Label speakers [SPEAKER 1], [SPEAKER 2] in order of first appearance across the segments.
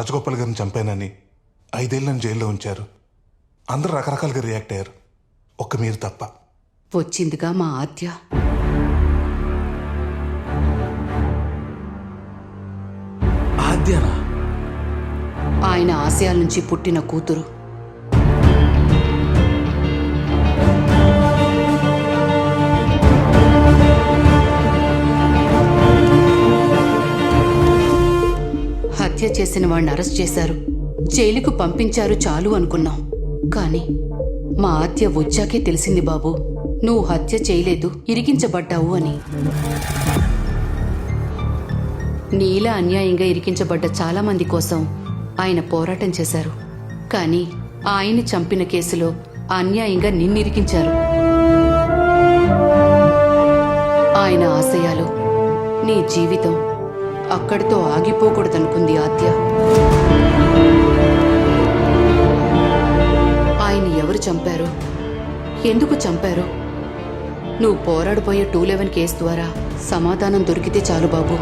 [SPEAKER 1] రాజగోపాల్ గారిని చంపానని ఐదేళ్ళని జైల్లో ఉంచారు. అందరూ రకరకాలుగా రియాక్ట్ అయ్యారు. ఒక్క మీరు తప్ప.
[SPEAKER 2] వచ్చిందిగా మా ఆద్య.
[SPEAKER 3] ఆద్యానా?
[SPEAKER 2] ఆయన ఆశయాల నుంచి పుట్టిన కూతురు. హత్య చేసిన వాడిని అరెస్ట్ చేశారు. జైలుకు పంపించారు చాలు అనుకున్నాం. కానీ మా ఆత్య వచ్చాకే తెలిసింది బాబు. నువ్వు హత్య చేయలేదు ఇరికించబడ్డావు అని. నీలా అన్యాయంగా ఇరికించబడ్డ చాలా మంది కోసం ఆయన పోరాటం చేశారు. కానీ ఆయన్ని చంపిన కేసులో అన్యాయంగా నిన్నిరికించారు. ఆయన ఆశయాలు నీ జీవితం అక్కడితో ఆగిపోకూడదనుకుంది ఆద్య. ఆయన ఎవరు చంపారు? ఎందుకు చంపారు? నువ్వు పోరాడిపోయే టూ లెవెన్ కేసు ద్వారా సమాధానం దొరికితే చాలు బాబు.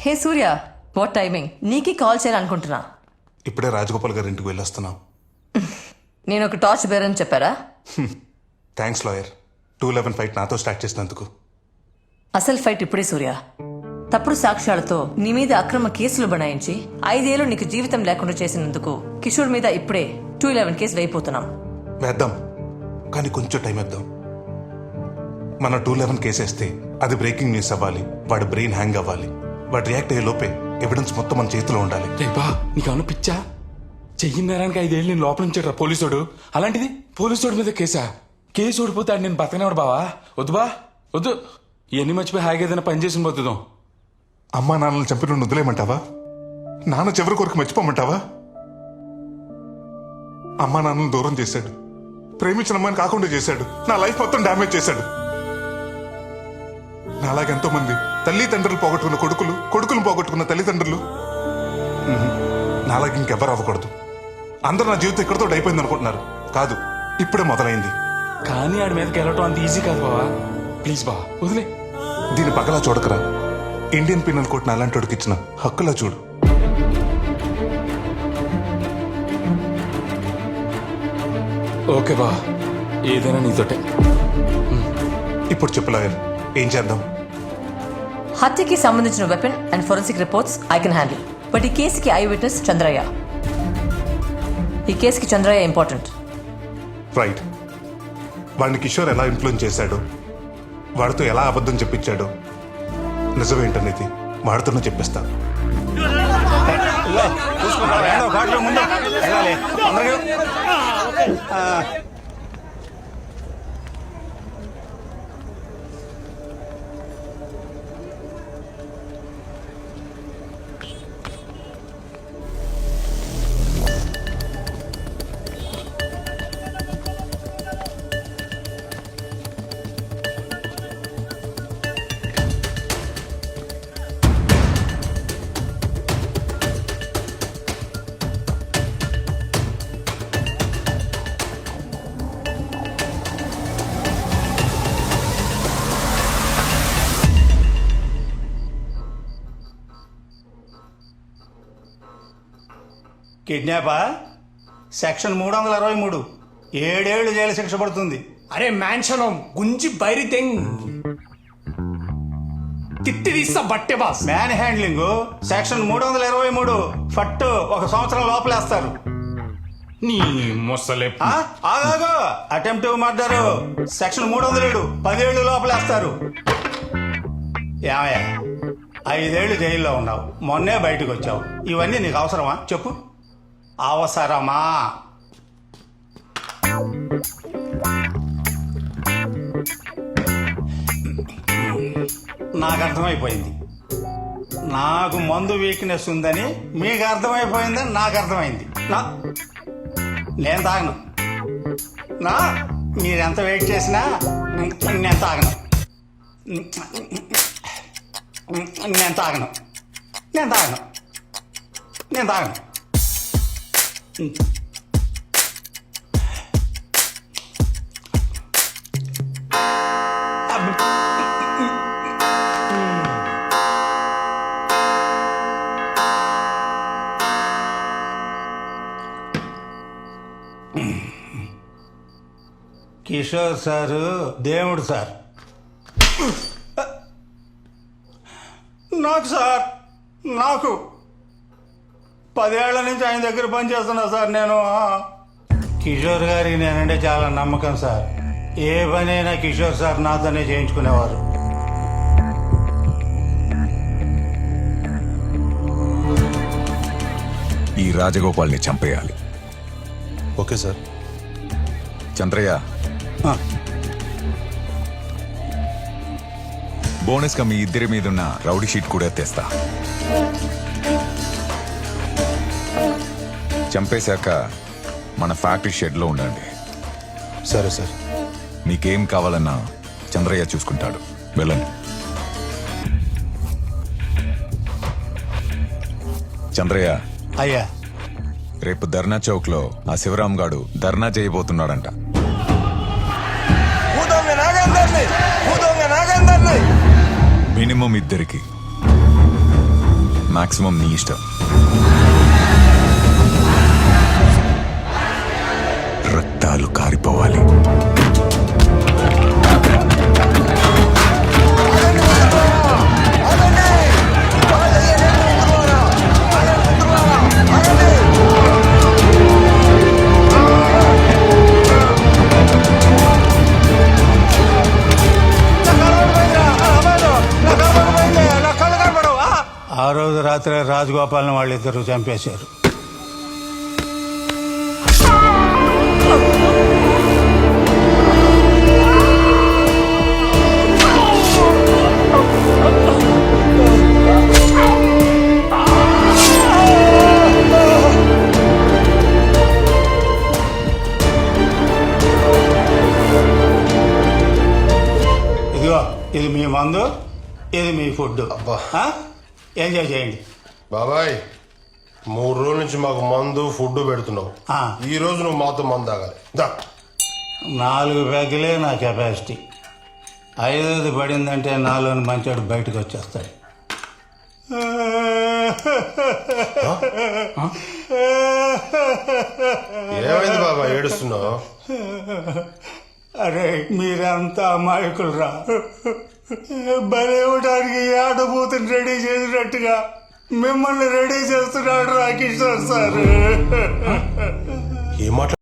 [SPEAKER 4] Hey Surya what timing? నీకే కాల్ చేయాలనుకుంటున్నా.
[SPEAKER 1] ఇప్పుడే రాజగోపాల్ గారి ఇంటికి వెళ్ళొస్తున్నాం.
[SPEAKER 4] నేను ఒక టార్చ్ బేరని చెప్పారా?
[SPEAKER 1] Thanks lawyer. Two eleven fight నాతో స్టార్ట్ చేసినందుకు.
[SPEAKER 4] అసలు ఫైట్ ఇప్పుడే సూర్య. తప్పుడు సాక్ష్యాలతో నీ మీద అక్రమ కేసులు బనాయించి ఐదేళ్ళు నీకు జీవితం లేకుండా చేసినందుకు కిషోర్ మీద ఇప్పుడే టూ ఇలెవెన్ కేసు వేయిపోతున్నాం
[SPEAKER 1] వేద్దాం. కానీ కొంచెం టైం ఇద్దాం మన టూ లెవెన్ కేసేస్తే అది బ్రేకింగ్ న్యూస్ అవ్వాలి. వాడి బ్రెయిన్ హ్యాంగ్ అవ్వాలి. వాడు రియాక్ట్ అయ్యే లోపే ఎవిడెన్స్ మొత్తం మన చేతిలో ఉండాలి.
[SPEAKER 3] రే బా నీకు పిచ్చా? చెయ్యి నేరానికి ఐదేళ్ళు నేను లోపల ఉంచాడు పోలీసుడు. అలాంటిది పోలీసుడు మీద కేసా? కేసు ఓడిపోతే నేను బతకనేవాడు బావా? వద్దు బా వద్దు. ఇవన్నీ మర్చిపోయి హాయిగా ఏదైనా పని చేసి పోతుందాం
[SPEAKER 1] అమ్మా నాన్నలు చంపిన వాడిని వదిలేయమంటావా? నాన్న చివరి కొరకు మర్చిపోమంటావా? అమ్మా నాన్నలు దూరం చేశాడు. ప్రేమించిన అమ్మాయిని కాకుండా చేశాడు. నా లైఫ్ మొత్తం డ్యామేజ్ చేశాడు. నాలాగెంతో మంది తల్లి తండ్రులు పోగొట్టుకున్న కొడుకులు కొడుకులు పోగొట్టుకున్న తల్లిదండ్రులు. నాలాగ ఇంకెవ్వరు అవ్వకూడదు. అందరూ నా జీవితం ఇక్కడితో అయిపోయింది అనుకుంటున్నారు. కాదు ఇప్పుడే మొదలైంది.
[SPEAKER 3] కానీ ఆడి మీదకి వెళ్ళటం అంత ఈజీ కాదు బావా. ప్లీజ్ బా వదిలే.
[SPEAKER 1] దీని పగలా చూడకరా. ఇండియన్ పీనల్ కోర్టును అలాంటి ఇచ్చిన హక్కులా చూడు.
[SPEAKER 3] ఓకే బా ఏదైనా నీతోటే.
[SPEAKER 1] ఇప్పుడు చెప్పు లాయర్ ఏం చేద్దాం?
[SPEAKER 4] హత్యకి సంబంధించిన weapon and forensic reports I can handle but ఈ కేసుకి ఐ విట్నెస్ చంద్రయ్య. ఈ కేసుకి చంద్రయ్య ఇంపార్టెంట్
[SPEAKER 1] రైట్ వాడిని కిషోర్ ఎలా ఇన్ఫ్లుయెన్స్ చేశాడు? వాడితో ఎలా అబద్ధం చెప్పించాడు? నిజమేంటనేది వాడితోనే చెప్పిస్తాను
[SPEAKER 5] కిడ్నాపా? సెక్షన్ మూడు వందల అరవై మూడు. ఏడేళ్ళు జైలు శిక్ష పడుతుంది.
[SPEAKER 6] అరే మ్యాన్షనం గుంజి బైరి తెంగ్ తిట్టి తీస్తా బట్టే బాస్.
[SPEAKER 5] మ్యాన్ హ్యాండ్లింగ్ సెక్షన్ మూడు వందల ఇరవై మూడు. ఫట్టు ఒక సంవత్సరం లోపలేస్తారు.
[SPEAKER 3] నీ ముసలే
[SPEAKER 5] ఆ? ఆగాగు అటెంప్ట్ మర్డర్. సెక్షన్ మూడు వందల ఏడు. పదేళ్ళు లోపలేస్తారు. ఏమయ్యా? ఐదేళ్ళు జైల్లో ఉన్నావు. మొన్నే బయటకు వచ్చావు ఇవన్నీ నీకు అవసరమా? చెప్పు. అవసరమా? నాకు అర్థమైపోయింది. నాకు మందు వీక్నెస్ ఉందని మీకు అర్థమైపోయిందని నాకు అర్థమైంది. నా నేను తాగను. నా మీరెంత వెయిట్ చేసినా నేను తాగను. నేను తాగను. నేను తాగను. నేను తాగను. కిషోర్ సారు దేవుడు సార్. నాకు సార్ నాకు పదేళ్ళ నుంచి ఆయన దగ్గర పనిచేస్తున్నా సార్ నేను. కిషోర్ గారికి నేనంటే చాలా నమ్మకం సార్. ఏ పనైనా కిషోర్ సార్ నాతోనే చేయించుకునేవారు.
[SPEAKER 7] ఈ రాజగోపాల్ని చంపేయాలి.
[SPEAKER 1] Okay sir.
[SPEAKER 7] చంద్రయ్య.
[SPEAKER 5] ఆ.
[SPEAKER 7] బోనస్గా మీ ఇద్దరి మీదున్న రౌడీ షీట్ కూడా తెస్తా. చంపేశాక మన ఫ్యాక్టరీ షెడ్లో ఉండండి.
[SPEAKER 1] సరే సార్.
[SPEAKER 7] మీకేం కావాలన్నా చంద్రయ్య చూసుకుంటాడు. వెళ్ళండి. చంద్రయ్య.
[SPEAKER 5] అయ్యా.
[SPEAKER 7] రేపు ధర్నా చౌక్లో ఆ శివరాం గాడు ధర్నా చేయబోతున్నాడంట. మినిమం ఇద్దరికి. మాక్సిమం నీ ఇష్టం.
[SPEAKER 5] రాత్రి రాజగోపాల్ని వాళ్ళిద్దరూ చంపేశారు. ఇదిగో ఇది మీ మందు ఇది మీ ఫుడ్ ఆ? ఎంజాయ్ చేయండి.
[SPEAKER 8] బాబాయ్ మూడు రోజుల నుంచి మాకు మందు ఫుడ్ పెడుతున్నావు.
[SPEAKER 5] ఆ.
[SPEAKER 8] ఈ రోజు నువ్వు మాతో మందు తాగాలి. దా.
[SPEAKER 5] నాలుగు బ్యాగులే నా కెపాసిటీ. ఐదోది పడిందంటే నాలోని మంచోడు బయటకు వచ్చేస్తాడు.
[SPEAKER 8] ఏమైంది బాబా ఏడుస్తున్నావు?
[SPEAKER 5] అరే మీరంతా అమాయకులు రా. బలేవడానికి ఆడబోతుని రెడీ చేసినట్టుగా. మిమ్మల్ని రెడీ చేస్తున్నాడు రాకేశ్వర్ సార్
[SPEAKER 8] ఏమాట